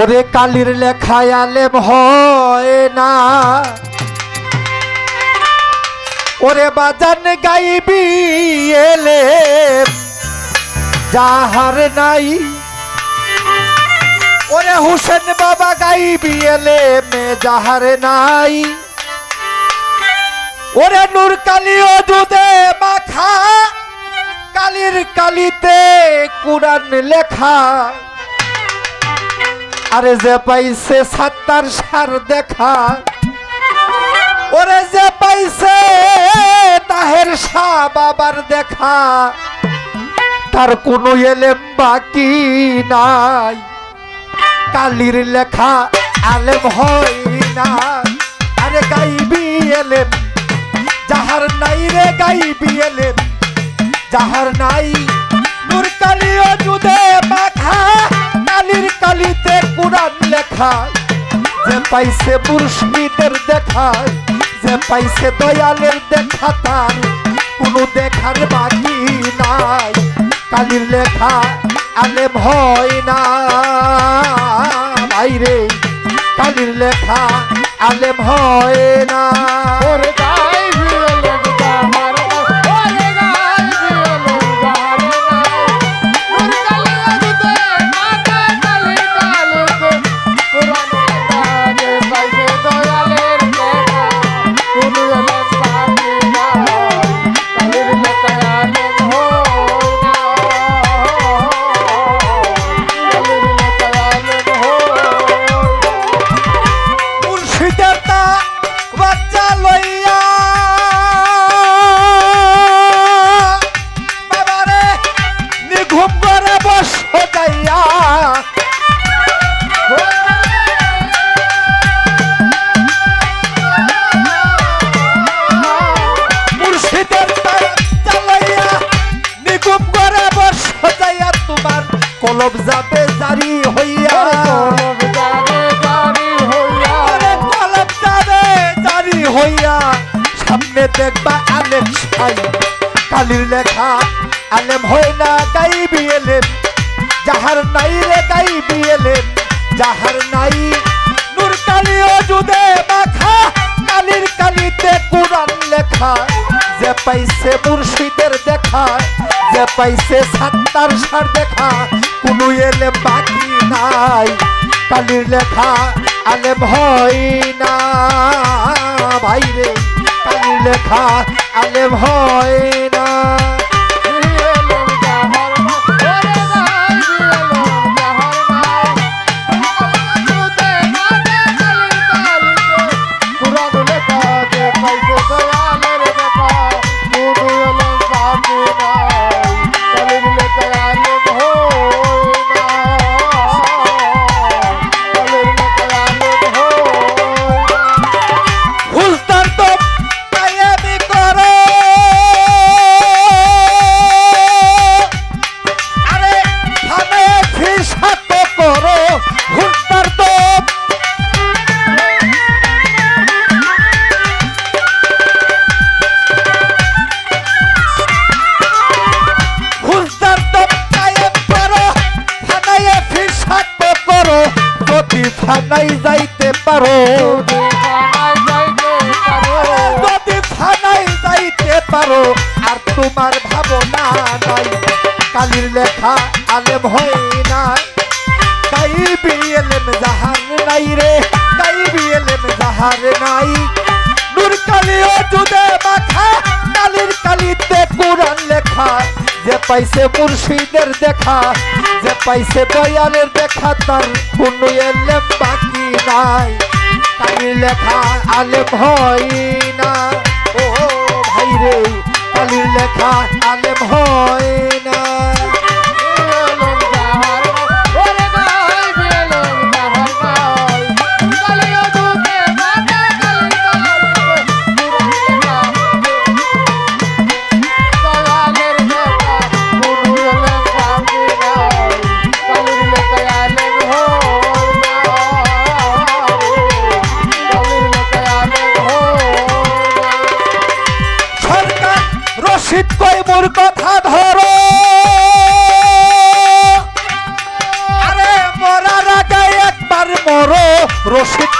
ওরে কালির লেখায় আলেম হয় না। ওরে বাজান গাইবি এলে যাহার নাই। ওরে হুসেন বাবা গাইবি এলে মে যাহার নাই। ওরে নূর কালী অজুদে মাখা, কালির কালিতে কুরান লেখা। আরে যে পাইছে সাত্তার সার দেখা, ওরে যে পাইছে তাহের শাহ বাবার দেখা। তার কোনো এলেম বাকি নাই, কালির লেখা আলেম হয় না আরে গাইবি এলেম, যাহার নাই রে গাইবি এলেম, যাহার নাই নূর কালিও কুরআন লেখা যে পাইছে মুর্শিদের দেখা যে পাইছে দয়ালের দেখা তার। কোনো দেখার বাকি নাই, কালির লেখা আলেম ভয় না। বাইরে কালির লেখা আলে ভয় না। কলব যাবে জারি হইয়া। আরে যাবে জারি হইয়া। সামনে দেখবা আলেম কালির লেখা আলেম হয় না গাইবি এলেম যাহার নাই রে গাইবি এলেম যাহার নাই নূর কালি অজুদে মাখা। কালির কালিতে কুরআন লেখা। যে পাইছে দেখা যে পাইছে সাত্তার সার দেখা, কোনো এলে বাকি নাই। কালির লেখা আলে ভয় না ভাইরে, কালির লেখা আলে হয় লেখা আলেম হয় না গাইবি এলেম জাহার নাই রে গাইবি এলেম জাহার নাই। নূর কালিও জুদে মাখা, কালির কালিতে কোরআন লেখা। যে পাইছে মুর্শিদের দেখা, যে পাইছে দয়ালের দেখা, তার কোনো এলেম বাকি নাই। কালির লেখা আলেম হয় না ও ভাই রে, কালির লেখা আলেম হয় না রশিদ কই মোর কথা ধরো। আরে মরার আগে একবার মরো রশিদ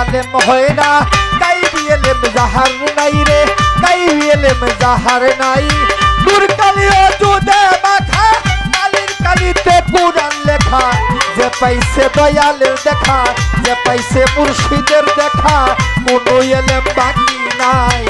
আলেম হয় না। কাই বিয়েলেম জাহার নাই রে কাই বিয়েলেম জাহার নাই। দূর কালিও জুদে মাখা, কালির কালিতে পুরান লেখা। যে পাইছে দয়ালের দেখা, যে পাইছে মুর্শিদের দেখা। কোনো এলেম বাকি নাই।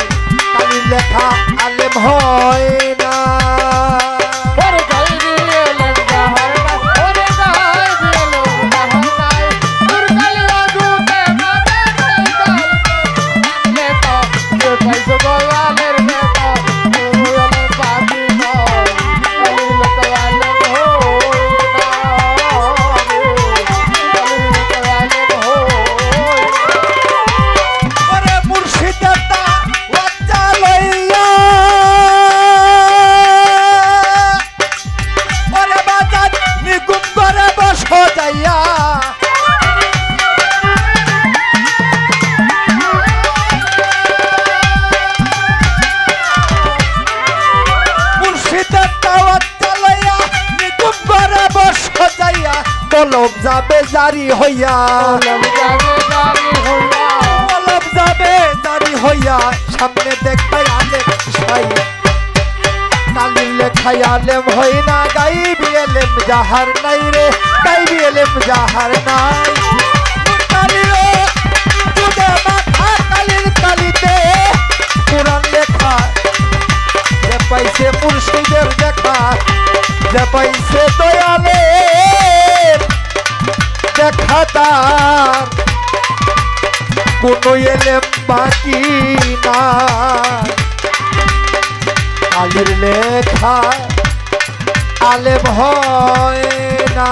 জারি হইয়া। কলম যাবে জারি হইয়া। সামনে দেখবে আলেম সাই কালির লেখাই আলেম হই না গাইবি এলেম যাহার নাই রে গাইবি এলেম যাহার নাই। পাইছে মুর্শিদের দেখা যে পাইছে তার কোনো এলেম বাকি না। আলের লেখা আলেম হয় না।